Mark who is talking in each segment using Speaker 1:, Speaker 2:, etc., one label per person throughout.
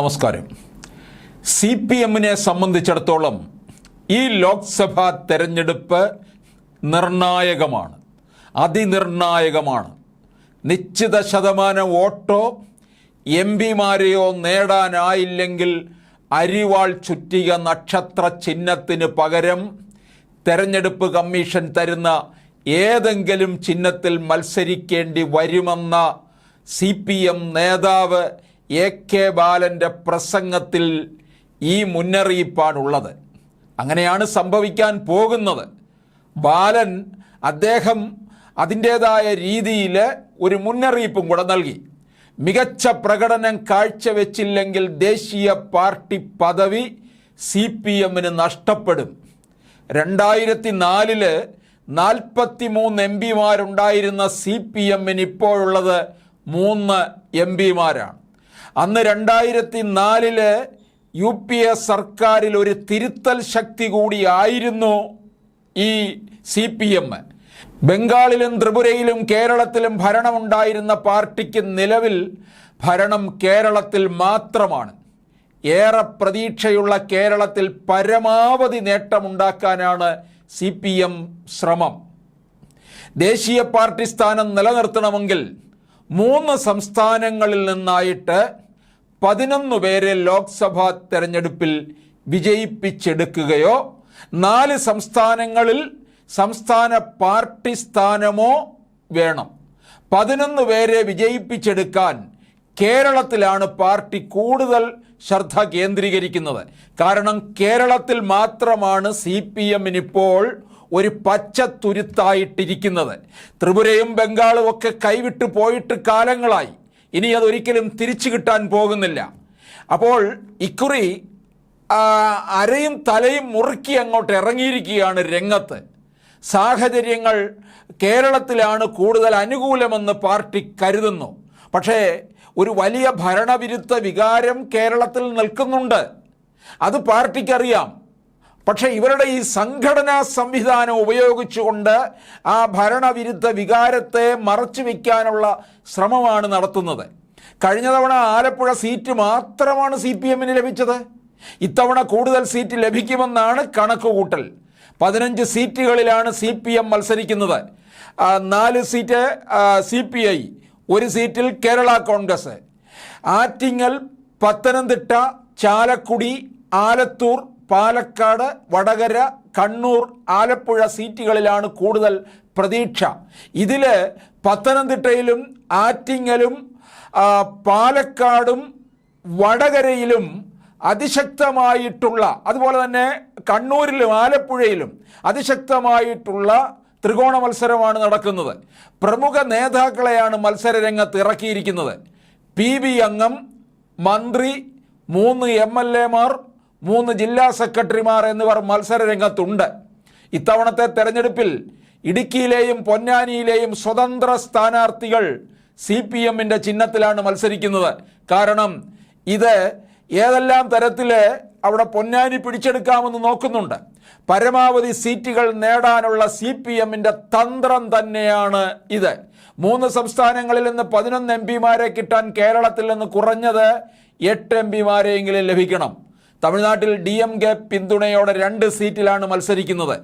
Speaker 1: നമസ്കാരം. C P എമ്മിനെ സംബന്ധിച്ചിടത്തോളം ഈ ലോക്സഭാ തെരഞ്ഞെടുപ്പ് നിർണായകമാണ്. അതിനിർണായകമാണ്. നിശ്ചിത ശതമാനം വോട്ടോ എം പിമാരെയോ നേടാനായില്ലെങ്കിൽ അരിവാൾ ചുറ്റിക നക്ഷത്ര ചിഹ്നത്തിന് പകരം തെരഞ്ഞെടുപ്പ് കമ്മീഷൻ തരുന്ന ഏതെങ്കിലും ചിഹ്നത്തിൽ മത്സരിക്കേണ്ടി വരുമെന്ന സി പി എം നേതാവ് എ കെ ബാലന്റെ പ്രസംഗത്തിൽ ഈ മുന്നറിയിപ്പാണുള്ളത്. അങ്ങനെയാണ് സംഭവിക്കാൻ പോകുന്നത്. ബാലൻ അദ്ദേഹം അതിന്റേതായ രീതിയിൽ ഒരു മുന്നറിയിപ്പും കൂടെ നൽകി. മികച്ച പ്രകടനം കാഴ്ചവെച്ചില്ലെങ്കിൽ ദേശീയ പാർട്ടി പദവി സി പി എമ്മിന് നഷ്ടപ്പെടും. രണ്ടായിരത്തി നാലിൽ നാൽപ്പത്തി മൂന്ന് എം പിമാരുണ്ടായിരുന്ന സി പി എമ്മിന് ഇപ്പോഴുള്ളത് മൂന്ന് എം പിമാരാണ്. അന്ന് രണ്ടായിരത്തി നാലിൽ യു പി എ സർക്കാരിൽ ഒരു തിരുത്തൽ ശക്തി കൂടിയായിരുന്നു ഈ സി പി എം. ബംഗാളിലും ത്രിപുരയിലും കേരളത്തിലും ഭരണമുണ്ടായിരുന്ന പാർട്ടിക്ക് നിലവിൽ ഭരണം കേരളത്തിൽ മാത്രമാണ്. ഏറെ പ്രതീക്ഷയുള്ള കേരളത്തിൽ പരമാവധി നേട്ടമുണ്ടാക്കാനാണ് സി പി എം ശ്രമം. ദേശീയ പാർട്ടി സ്ഥാനം നിലനിർത്തണമെങ്കിൽ മൂന്ന് സംസ്ഥാനങ്ങളിൽ നിന്നായിട്ട് പതിനൊന്ന് പേരെ ലോക്സഭാ തെരഞ്ഞെടുപ്പിൽ വിജയിപ്പിച്ചെടുക്കുകയോ നാല് സംസ്ഥാനങ്ങളിൽ സംസ്ഥാന പാർട്ടി സ്ഥാനമോ വേണം. പതിനൊന്ന് പേരെ വിജയിപ്പിച്ചെടുക്കാൻ കേരളത്തിലാണ് പാർട്ടി കൂടുതൽ ശ്രദ്ധ കേന്ദ്രീകരിക്കുന്നത്. കാരണം കേരളത്തിൽ മാത്രമാണ് സി പി എമ്മിനിപ്പോൾ ഒരു പച്ച തുരുത്തായിട്ടിരിക്കുന്നത് ത്രിപുരയും ബംഗാളും ഒക്കെ കൈവിട്ട് പോയിട്ട് കാലങ്ങളായി. ഇനി അതൊരിക്കലും തിരിച്ചു കിട്ടാൻ പോകുന്നില്ല. അപ്പോൾ ഇക്കുറി അരയും തലയും മുറുക്കി അങ്ങോട്ട് ഇറങ്ങിയിരിക്കുകയാണ് രംഗത്ത്. സാഹചര്യങ്ങൾ കേരളത്തിലാണ് കൂടുതൽ അനുകൂലമെന്ന് പാർട്ടി കരുതുന്നു. പക്ഷേ ഒരു വലിയ ഭരണവിരുദ്ധ വികാരം കേരളത്തിൽ നിൽക്കുന്നുണ്ട്. അത് പാർട്ടിക്കറിയാം. പക്ഷേ ഇവരുടെ ഈ സംഘടനാ സംവിധാനം ഉപയോഗിച്ചുകൊണ്ട് ആ ഭരണവിരുദ്ധ വികാരത്തെ മറച്ചു വയ്ക്കാനുള്ള ശ്രമമാണ് നടത്തുന്നത്. കഴിഞ്ഞ തവണ ആലപ്പുഴ സീറ്റ് മാത്രമാണ് സി പി എമ്മിന് ലഭിച്ചത്. ഇത്തവണ കൂടുതൽ സീറ്റ് ലഭിക്കുമെന്നാണ് കണക്കുകൂട്ടൽ. പതിനഞ്ച് സീറ്റുകളിലാണ് സി പി എം മത്സരിക്കുന്നത്. നാല് സീറ്റ് സി പി ഐ ഒരു സീറ്റിൽ കേരള കോൺഗ്രസ്. ആറ്റിങ്ങൽ പത്തനംതിട്ട ചാലക്കുടി ആലത്തൂർ പാലക്കാട് വടകര കണ്ണൂർ ആലപ്പുഴ സീറ്റുകളിലാണ് കൂടുതൽ പ്രതീക്ഷ. ഇതിൽ പത്തനംതിട്ടയിലും ആറ്റിങ്ങലും പാലക്കാടും വടകരയിലും അതിശക്തമായിട്ടുള്ള അതുപോലെ തന്നെ കണ്ണൂരിലും ആലപ്പുഴയിലും അതിശക്തമായിട്ടുള്ള ത്രികോണ മത്സരമാണ് നടക്കുന്നത്. പ്രമുഖ നേതാക്കളെയാണ് മത്സരരംഗത്ത് ഇറക്കിയിരിക്കുന്നത്. പി ബി അംഗം മന്ത്രി മൂന്ന് എം എൽ എമാർ മൂന്ന് ജില്ലാ സെക്രട്ടറിമാർ എന്നിവർ മത്സര രംഗത്തുണ്ട് ഇത്തവണത്തെ തെരഞ്ഞെടുപ്പിൽ ഇടുക്കിയിലെയും പൊന്നാനിയിലെയും സ്വതന്ത്ര സ്ഥാനാർത്ഥികൾ സി പി എമ്മിന്റെ ചിഹ്നത്തിലാണ് മത്സരിക്കുന്നത്. കാരണം ഇത് ഏതെല്ലാം തരത്തിൽ അവിടെ പൊന്നാനി പിടിച്ചെടുക്കാമെന്ന് നോക്കുന്നുണ്ട്. പരമാവധി സീറ്റുകൾ നേടാനുള്ള സി പി എമ്മിന്റെ തന്ത്രം തന്നെയാണ് ഇത്. മൂന്ന് സംസ്ഥാനങ്ങളിൽ നിന്ന് പതിനൊന്ന് എം പിമാരെ കിട്ടാൻ കേരളത്തിൽ നിന്ന് കുറഞ്ഞത് എട്ട് എം പിമാരെയെങ്കിലും ലഭിക്കണം. തമിഴ്നാട്ടിൽ ഡി എം കെ പിന്തുണയോടെ രണ്ട് സീറ്റിലാണ് മത്സരിക്കുന്നത്.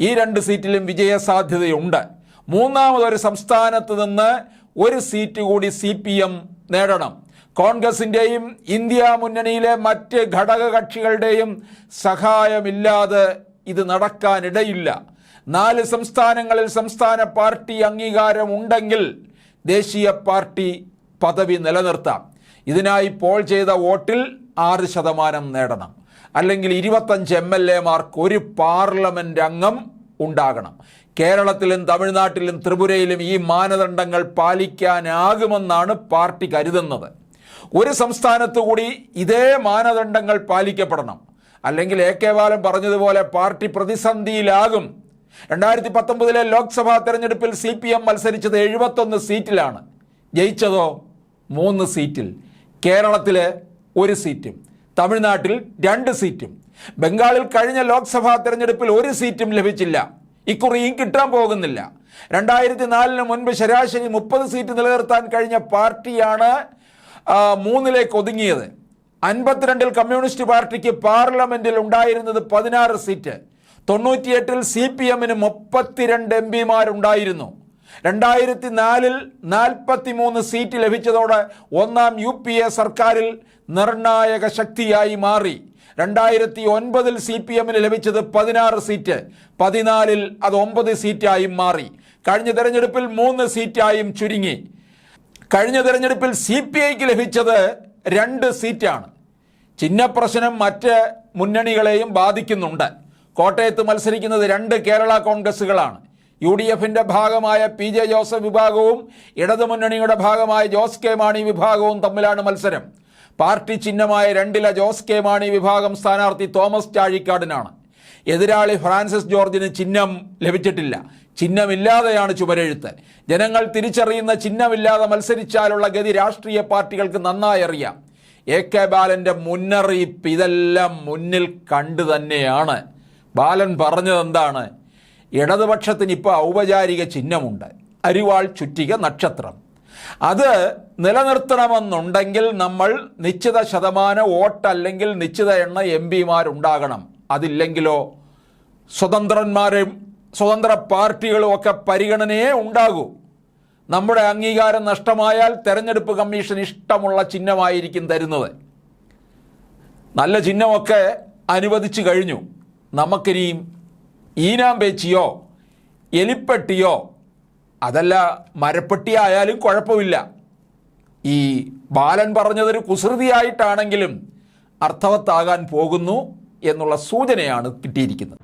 Speaker 1: ഈ രണ്ട് സീറ്റിലും വിജയ സാധ്യതയുണ്ട്. മൂന്നാമതൊരു സംസ്ഥാനത്ത് നിന്ന് ഒരു സീറ്റ് കൂടി സി പി എം നേടണം. കോൺഗ്രസിന്റെയും ഇന്ത്യ മുന്നണിയിലെ മറ്റ് ഘടകകക്ഷികളുടെയും സഹായമില്ലാതെ ഇത് നടക്കാനിടയില്ല. നാല് സംസ്ഥാനങ്ങളിൽ സംസ്ഥാന പാർട്ടി അംഗീകാരം ഉണ്ടെങ്കിൽ ദേശീയ പാർട്ടി പദവി നിലനിർത്താം. ഇതിനായി പോൾ ചെയ്ത വോട്ടിൽ ആറ് ശതമാനം നേടണം. അല്ലെങ്കിൽ ഇരുപത്തഞ്ച് എം എൽ എമാർക്ക് ഒരു പാർലമെന്റ് അംഗം ഉണ്ടാകണം. കേരളത്തിലും തമിഴ്നാട്ടിലും ത്രിപുരയിലും ഈ മാനദണ്ഡങ്ങൾ പാലിക്കാനാകുമെന്നാണ് പാർട്ടി കരുതുന്നത്. ഒരു സംസ്ഥാനത്തു കൂടി ഇതേ മാനദണ്ഡങ്ങൾ പാലിക്കപ്പെടണം. അല്ലെങ്കിൽ എ കെ ബാലൻ പറഞ്ഞതുപോലെ പാർട്ടി പ്രതിസന്ധിയിലാകും. രണ്ടായിരത്തി പത്തൊമ്പതിലെ ലോക്സഭാ തെരഞ്ഞെടുപ്പിൽ സി പി എം മത്സരിച്ചത് എഴുപത്തൊന്ന് സീറ്റിലാണ്. ജയിച്ചതോ മൂന്ന് സീറ്റിൽ. കേരളത്തിലെ ഒരു സീറ്റും. തമിഴ്നാട്ടിൽ രണ്ട് സീറ്റും. ബംഗാളിൽ കഴിഞ്ഞ ലോക്സഭാ തെരഞ്ഞെടുപ്പിൽ ഒരു സീറ്റും ലഭിച്ചില്ല. ഇക്കുറിയും കിട്ടാൻ പോകുന്നില്ല. രണ്ടായിരത്തി നാലിന് മുൻപ് ശരാശരി മുപ്പത് സീറ്റ് നിലനിർത്താൻ കഴിഞ്ഞ പാർട്ടിയാണ് മൂന്നിലേക്ക് ഒതുങ്ങിയത്. അൻപത്തിരണ്ടിൽ കമ്മ്യൂണിസ്റ്റ് പാർട്ടിക്ക് പാർലമെന്റിൽ ഉണ്ടായിരുന്നത് പതിനാറ് സീറ്റ്. തൊണ്ണൂറ്റിയെട്ടിൽ സി പി എമ്മിന് മുപ്പത്തിരണ്ട് എം പിമാരുണ്ടായിരുന്നു. രണ്ടായിരത്തി നാലിൽ നാൽപ്പത്തി മൂന്ന് സീറ്റ് ലഭിച്ചതോടെ ഒന്നാം യു പി എ സർക്കാരിൽ നിർണായക ശക്തിയായി മാറി. രണ്ടായിരത്തി ഒൻപതിൽ സി പി എമ്മിന് ലഭിച്ചത് പതിനാറ് സീറ്റ്. പതിനാലിൽ അത് ഒമ്പത് സീറ്റായും മാറി. കഴിഞ്ഞ തെരഞ്ഞെടുപ്പിൽ മൂന്ന് സീറ്റായും ചുരുങ്ങി. കഴിഞ്ഞ തെരഞ്ഞെടുപ്പിൽ സി പി ഐക്ക് ലഭിച്ചത് രണ്ട് സീറ്റാണ്. ചിഹ്നപ്രശ്നം മറ്റ് മുന്നണികളെയും ബാധിക്കുന്നുണ്ട്. കോട്ടയത്ത് മത്സരിക്കുന്നത് രണ്ട് കേരള കോൺഗ്രസുകളാണ് യു ഡി എഫിന്റെ ഭാഗമായ പി ജെ ജോസഫ് വിഭാഗവും ഇടതുമുന്നണിയുടെ ഭാഗമായ ജോസ് കെ മാണി വിഭാഗവും തമ്മിലാണ് മത്സരം. പാർട്ടി ചിഹ്നമായ രണ്ടില ജോസ് കെ മാണി വിഭാഗം സ്ഥാനാർത്ഥി തോമസ് ചാഴിക്കാടിനാണ്. എതിരാളി ഫ്രാൻസിസ് ജോർജിന് ചിഹ്നം ലഭിച്ചിട്ടില്ല. ചിഹ്നമില്ലാതെയാണ് ചുമരെഴുത്ത്. ജനങ്ങൾ തിരിച്ചറിയുന്ന ചിഹ്നമില്ലാതെ മത്സരിച്ചാലുള്ള ഗതി രാഷ്ട്രീയ പാർട്ടികൾക്ക് നന്നായി അറിയാം. എ കെ ബാലന്റെ മുന്നറിയിപ്പ് ഇതെല്ലാം മുന്നിൽ കണ്ടു തന്നെയാണ്. ബാലൻ പറഞ്ഞത് എന്താണ് ഇടതുപക്ഷത്തിന് ഇപ്പോൾ ഔപചാരിക ചിഹ്നമുണ്ട്. അരിവാൾ ചുറ്റിക നക്ഷത്രം. അത് നിലനിർത്തണമെന്നുണ്ടെങ്കിൽ നമ്മൾ നിശ്ചിത ശതമാനം വോട്ടല്ലെങ്കിൽ നിശ്ചിത എണ്ണ എം പിമാരുണ്ടാകണം. അതില്ലെങ്കിലോ സ്വതന്ത്രന്മാരും സ്വതന്ത്ര പാർട്ടികളും ഒക്കെ പരിഗണനയേ ഉണ്ടാകൂ. നമ്മുടെ അംഗീകാരം നഷ്ടമായാൽ തെരഞ്ഞെടുപ്പ് കമ്മീഷൻ ഇഷ്ടമുള്ള ചിഹ്നമായിരിക്കും തരുന്നത്. നല്ല ചിഹ്നമൊക്കെ അനുവദിച്ചു കഴിഞ്ഞു. നമുക്കിനിയും ഈനാം പേച്ചിയോ എലിപ്പെട്ടിയോ അതല്ല മരപ്പെട്ടി ആയാലും കുഴപ്പമില്ല. ഈ ബാലൻ പറഞ്ഞതൊരു കുസൃതിയായിട്ടാണെങ്കിലും അർത്ഥവത്താകാൻ പോകുന്നു എന്നുള്ള സൂചനയാണ് കിട്ടിയിരിക്കുന്നത്.